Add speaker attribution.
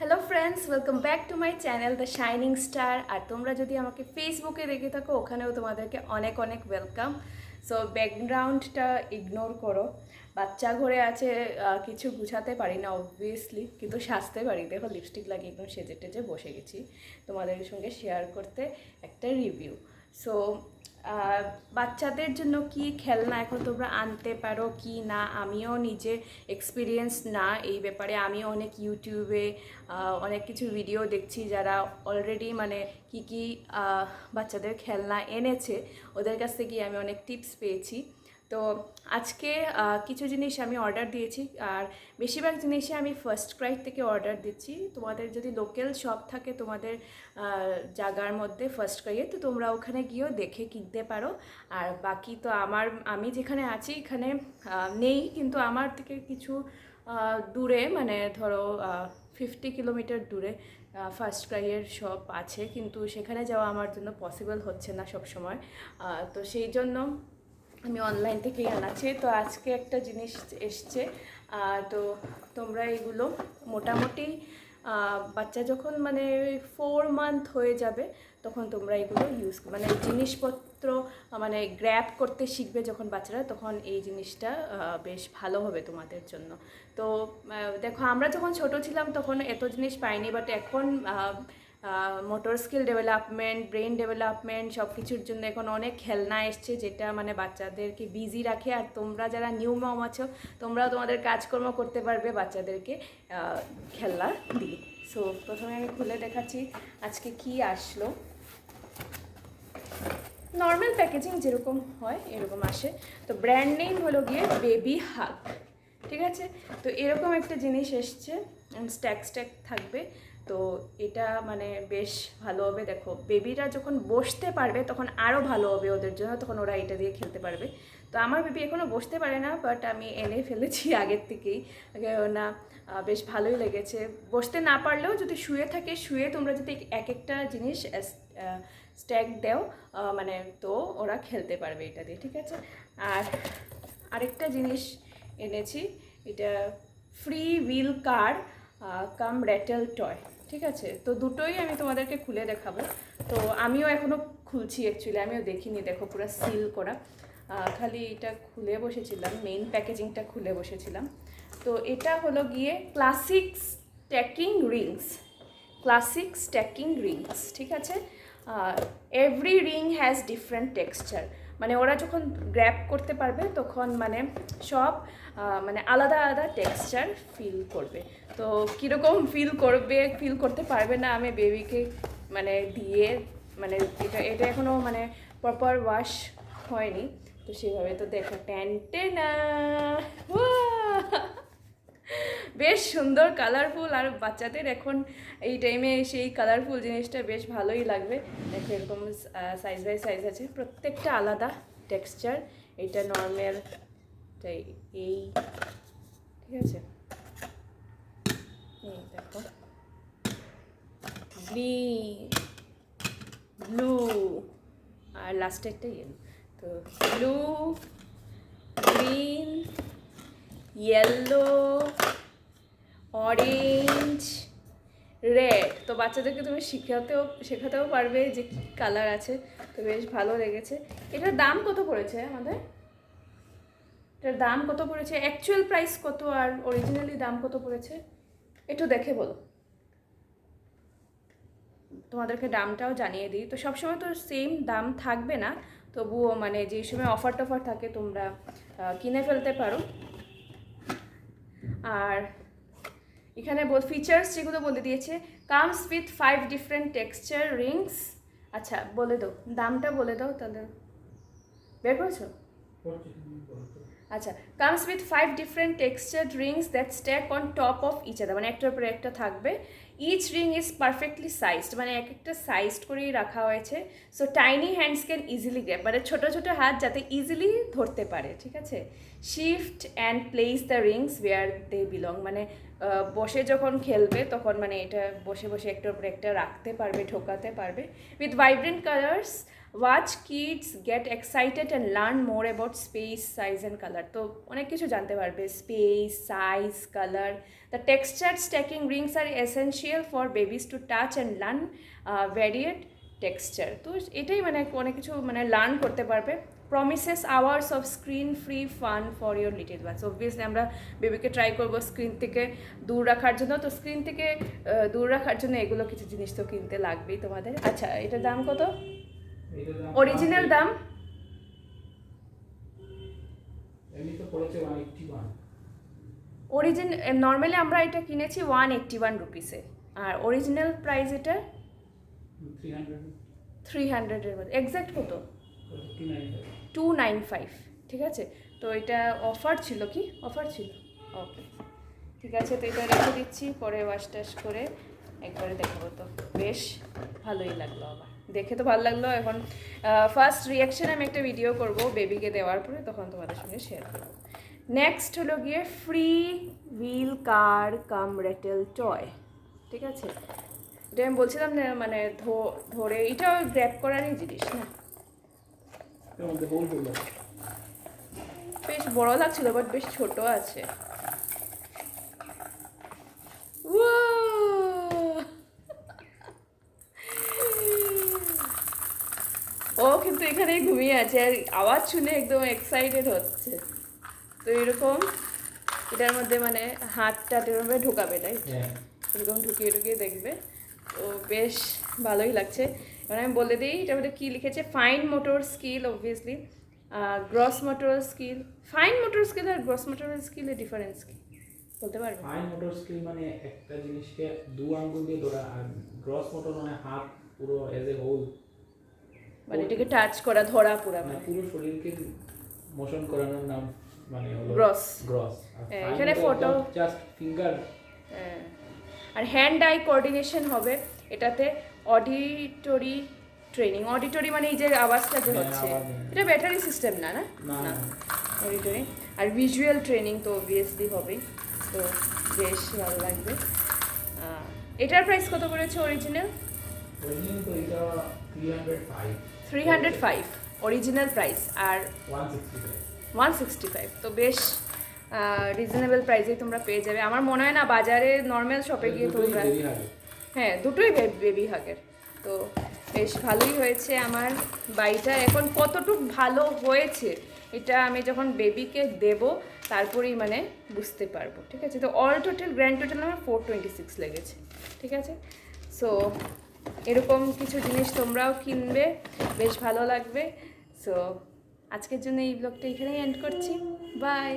Speaker 1: Hello friends welcome back to my channel the shining star আর তোমরা যদি আমাকে ফেসবুকে দেখে থাকো, ওখানেও তোমাদেরকে অনেক অনেক ওয়েলকাম সো ব্যাকগ্রাউন্ডটা ইগনোর করো। বাচ্চা ঘরে আছে কিছু গুছাতে পারি না অবভিয়াসলি কিন্তু সাজতে পারি। দেখো লিপস্টিক লাগিয়ে একদম সেজে টেজে বসে গেছি তোমাদের সঙ্গে শেয়ার করতে একটা রিভিউ সো বাচ্চাদের জন্য কি খেলনা এখন তোমরা আনতে পারো কি না? আমিও নিজে এক্সপিরিয়েন্স না এই ব্যাপারে। আমি অনেক ইউটিউবে অনেক কিছু ভিডিও দেখছি যারা অলরেডি মানে কি কি বাচ্চাদের খেলনা এনেছে। ওদের কাছ থেকে আমি অনেক টিপস পেয়েছি। তো আজকে কিছু জিনিস আমি অর্ডার দিয়েছি। আর বেশিরভাগ জিনিসে আমি ফার্স্ট ক্রাই থেকে অর্ডার দিচ্ছি। তোমাদের যদি লোকাল শপ থাকে তোমাদের জায়গার মধ্যে ফার্স্ট ক্রাইয়ে তো তোমরা ওখানে গিয়েও দেখে কিনতে পারো। আর বাকি তো আমার, আমি যেখানে আছি এখানে নেই। কিন্তু আমার থেকে কিছু দূরে মানে ধরো ফিফটি কিলোমিটার দূরে ফার্স্ট ক্রাইয়ের শপ আছে। কিন্তু সেখানে যাওয়া আমার জন্য পসিবল হচ্ছে না সব সময় তো সেই জন্য আমি অনলাইন থেকেই আনাচ্ছি। তো আজকে একটা জিনিস এসছে তো তোমরা এগুলো মোটামুটি বাচ্চা যখন মানে ফোর মান্থ হয়ে যাবে, তখন তোমরা এগুলো ইউজ মানে জিনিসপত্র মানে গ্র্যাপ করতে শিখবে যখন বাচ্চারা, তখন এই জিনিসটা বেশ ভালো হবে তোমাদের জন্য। তো দেখো আমরা যখন ছোট ছিলাম তখন এত জিনিস পাইনি বাট এখন motor skill development brain development সব কিছুর জন্য এখন অনেক খেলনা এসছে যেটা মানে বাচ্চাদেরকে বিজি রাখে। আর তোমরা যারা নিউ মম আছো, তোমরাও তোমাদের কাজকর্ম করতে পারবে বাচ্চাদেরকে খেলনা দিয়ে। সো প্রথমে আমি খুলে দেখাচ্ছি আজকে কি আসলো। নর্মাল প্যাকেজিং যেরকম হয়, এরকম আসে। তো ব্র্যান্ড নেম হলো গিয়ে বেবি হাগ ঠিক আছে? তো এরকম একটা জিনিস এসছে স্ট্যাক স্ট্যাক থাকবে। তো এটা মানে বেশ ভালো হবে, দেখো। বেবিরা যখন বসতে পারবে, তখন আরও ভালো হবে ওদের জন্য, তখন ওরা এটা দিয়ে খেলতে পারবে। তো আমার বেবি এখনও বসতে পারে না বাট আমি এনে ফেলেছি আগের থেকেই। না বেশ ভালোই লেগেছে। বসতে না পারলেও যদি শুয়ে থাকে, শুয়ে তোমরা যদি এক একটা জিনিস স্ট্যাক দেও মানে তো ওরা খেলতে পারবে এটা দিয়ে, ঠিক আছে? আর আরেকটা জিনিস এনেছি, এটা free wheel car cum rattle toy ঠিক আছে? তো দুটোই আমি তোমাদেরকে খুলে দেখাবো। তো আমিও এখনও খুলছি অ্যাকচুয়ালি আমিও দেখিনি, দেখো পুরো সিল করা। খালি এটা খুলে বসেছিলাম মেইন প্যাকেজিংটা খুলে বসেছিলাম। তো এটা হলো গিয়ে classic stacking rings classic stacking rings ঠিক আছে? Every ring has different texture মানে ওরা যখন গ্র্যাপ করতে পারবে, তখন মানে সব মানে আলাদা আলাদা টেক্সচার ফিল করবে। তো কীরকম ফিল করবে ফিল করতে পারবে না আমি বেবিকে মানে দিয়ে মানে এটা এটা এখনও মানে প্রপার ওয়াশ হয়নি। তো সেভাবে তো দেখো ট্যান্টেনা বেশ সুন্দর কালারফুল আর বাচ্চাদের এখন এই টাইমে সেই কালারফুল জিনিসটা বেশ ভালোই লাগবে। দেখো এরকম সাইজ বাই সাইজ আছে। প্রত্যেকটা আলাদা টেক্সচার এটা নর্মাল এই, ঠিক আছে? দেখো। ব্লু আর লাস্টে একটা ইয়েলো তো blue green yellow orange red তো বাচ্চাদেরকে তুমি শেখাতেও শেখাতেও পারবে যে কী কালার আছে। তো বেশ ভালো লেগেছে। এটার দাম কত পড়েছে আমাদের? এটার দাম কত পড়েছে? অ্যাকচুয়াল প্রাইস কত আর অরিজিনালি দাম কত পড়েছে? একটু দেখে বলো। তোমাদেরকে দামটাও জানিয়ে দিই। তো সবসময় তো সেম দাম থাকবে না। তবুও মানে যেই সময় অফার টফার থাকে, তোমরা কিনে ফেলতে পারো। আর এখানে ফিচার্স যেগুলো বলে দিয়েছে comes with five different texture rings আচ্ছা বলে দাও, দামটা বলে দাও তাহলে। বের করেছ? আচ্ছা comes with five different textured rings that stack on top of each other মানে একটার পরে একটা থাকবে। Each ring is perfectly sized মানে এক একটা সাইজড করেই রাখা হয়েছে। So tiny hands can easily grasp মানে ছোটো ছোটো হাত যাতে ইজিলি ধরতে পারে, ঠিক আছে? Shift and place the rings where they belong মানে বসে যখন খেলবে, তখন মানে এটা বসে বসে একটার উপরে একটা রাখতে পারবে, ঠোকাতে পারবে। With vibrant colours watch kids get excited and learn more about space size and colour তো অনেক কিছু জানতে পারবে। Space size colour the texture stacking rings are essential for babies to touch and learn varied texture তো এটাই মানে অনেক কিছু মানে লার্ন করতে পারবে। Promises hours of screen free fun for your little ones obviously আমরা বেবিকে ট্রাই করব স্ক্রিন থেকে দূর রাখার জন্য। তো স্ক্রিন থেকে দূর রাখার জন্য এগুলো কিছু জিনিস তো কিনতে লাগবেই তোমাদের। আচ্ছা এটার দাম কত? অরিজিনাল দাম? অরিজিন নর্মালি আমরা এটা কিনেছি ওয়ান এইট্টি ওয়ান রুপিসে আর অরিজিনাল প্রাইস এটা?
Speaker 2: থ্রি হান্ড্রেড
Speaker 1: থ্রি হান্ড্রেডের মধ্যে। এক্স্যাক্ট কত?
Speaker 2: টু নাইন
Speaker 1: ফাইভ ঠিক আছে? তো এটা অফার ছিল কি? অফার ছিল? ওকে ঠিক আছে, তো এটা রেখে দিচ্ছি, পরে ওয়াশ টাশ করে একবারে দেখাবো তো। বেশ, ভালোই লাগল আমার। দেখে তো ভালো লাগল এখন। ফার্স্ট রিয়াকশান আমি একটা ভিডিও করব বেবিকে দেওয়ার পরে, তখন তোমাদের সঙ্গে শেয়ার করব। নেক্সট হলো গিয়ে free wheel car cum rattle toy ঠিক আছে? এটা আমি বলছিলাম না মানে ধরে এটাও গ্র্যাপ করারই জিনিস না
Speaker 2: এর মধ্যে হোল হলো
Speaker 1: বেশ বড় লাগছিল বাট বেশ ছোট আছে। ও কিন্তু এখানেই ঘুমিয়ে আছে আর আওয়াজ শুনে একদম এক্সাইটেড হচ্ছে। তো এরকম এটার মধ্যে মানে হাতটা এরকম ঢোকাবে তাই
Speaker 2: হ্যাঁ।
Speaker 1: এরকম ঢুকিয়ে ঢুকিয়ে দেখবে। তো বেশ ভালোই লাগছে। এবার আমি বলে দিই এটার মধ্যে কী লিখেছে? Fine motor skill obviously gross motor skill fine motor skill আর গ্রস মোটর স্কিলের ডিফারেন্স কি? বলতে পারবে?
Speaker 2: ফাইন মোটর স্কিল মানে একটা জিনিসকে দু আঙ্গুল দিয়ে ধরা আর গ্রস মোটর মানে হাত পুরো এজ এ হোল
Speaker 1: মানে এটাকে টাচ করা ধরা পুরা
Speaker 2: মানে
Speaker 1: মানে।
Speaker 2: পুরো শরীরকে মোশন করানোর নাম মানে হলো. গ্রস
Speaker 1: হ্যাঁ, এখানে ফটো
Speaker 2: জাস্ট ফিঙ্গার।
Speaker 1: আর হ্যান্ড আই কোঅর্ডিনেশন হবে। এটাতে অডিটরি ট্রেনিং অডিটরি মানে এই যে আওয়াজটা যে
Speaker 2: হ্যাঁ,
Speaker 1: হচ্ছে। এটা ব্যাটারি সিস্টেম না না?
Speaker 2: না
Speaker 1: অডিটরি আর ভিজুয়াল ট্রেনিং তো অবভিয়াসলি হবেই। তো বেশ ভালো লাগবে। এটার প্রাইস কত করেছে original
Speaker 2: original three hundred five
Speaker 1: original price আর
Speaker 2: ওয়ান সিক্সটি ফাইভ
Speaker 1: তো বেশ রিজনেবল প্রাইসেই তোমরা পেয়ে যাবে। আমার মনে হয় না বাজারে নর্মাল শপে গিয়ে তোমরা হ্যাঁ দুটোই বেবি হাগের তো বেশ ভালোই হয়েছে আমার বাড়িটা। এখন কতটুক ভালো হয়েছে, এটা আমি যখন বেবিকে দেব, তারপরেই মানে বুঝতে পারব, ঠিক আছে? তো অল টোটাল গ্র্যান্ড টোটাল আমার ফোর টোয়েন্টি সিক্স লেগেছে, ঠিক আছে? সো এরকম কিছু জিনিস তোমরাও কিনবে, বেশ ভালো লাগবে। সো আজকের জন্য এই ব্লগটা এখানেই এন্ড করছি। বাই